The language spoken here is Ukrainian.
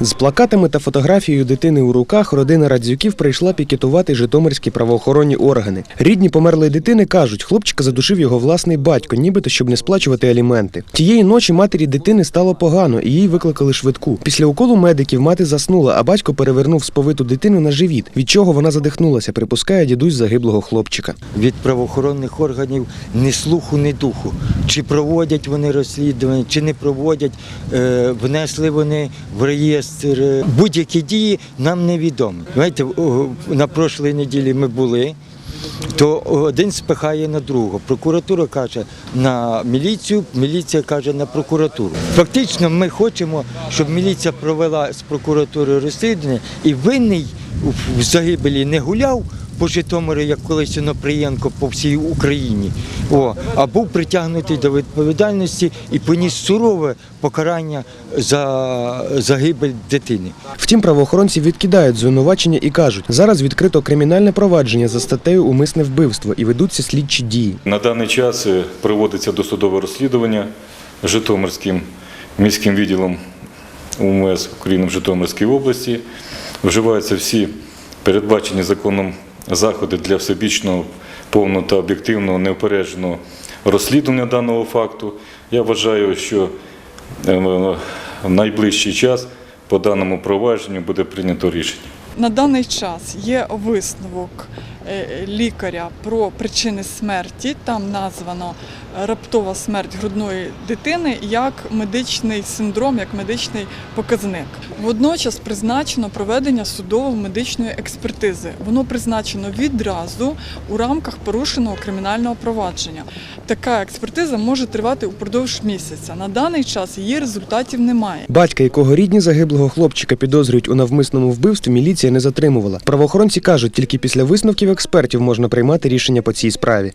З плакатами та фотографією дитини у руках родина Радзюків прийшла пікетувати житомирські правоохоронні органи. Рідні померлої дитини кажуть, хлопчика задушив його власний батько, нібито щоб не сплачувати аліменти. Тієї ночі матері дитини стало погано, і їй викликали швидку. Після уколу медиків мати заснула, а батько перевернув сповиту дитину на живіт, від чого вона задихнулася, припускає дідусь загиблого хлопчика. від правоохоронних органів ні слуху, ні духу. Чи проводять вони розслідування, чи не проводять, е, внесли вони в реєстр. Е, Будь-які дії нам невідомі. Знаєте, на прошлій неділі ми були. То один спихає на другого. Прокуратура каже на міліцію, міліція каже на прокуратуру. Фактично, ми хочемо, щоб міліція провела з прокуратури розслідування і винний в загибелі не гуляв по Житомиру, як колись Оноприєнко по всій Україні, о, а був притягнутий до відповідальності і поніс сурове покарання за загибель дитини. Втім, правоохоронці відкидають звинувачення і кажуть, зараз відкрито кримінальне провадження за статтею умисне вбивство і ведуться слідчі дії. На даний час е, проводиться досудове розслідування Житомирським міським відділом УМС України в Житомирській області. Вживаються всі передбачені законом заходи для всебічного, повного та об'єктивного неупередженого розслідування даного факту. Я вважаю, що е, в найближчий час по даному провадженню буде прийнято рішення. На даний час є висновок лікаря про причини смерті. Там названо раптова смерть грудної дитини як медичний синдром, як медичний показник. Водночас призначено проведення судово-медичної експертизи. Воно призначено відразу у рамках порушеного кримінального провадження. Така експертиза може тривати упродовж місяця. На даний час її результатів немає. Батька, якого рідні загиблого хлопчика підозрюють у навмисному вбивстві, міліція не затримувала. Правоохоронці кажуть, тільки після висновків експертів можна приймати рішення по цій справі.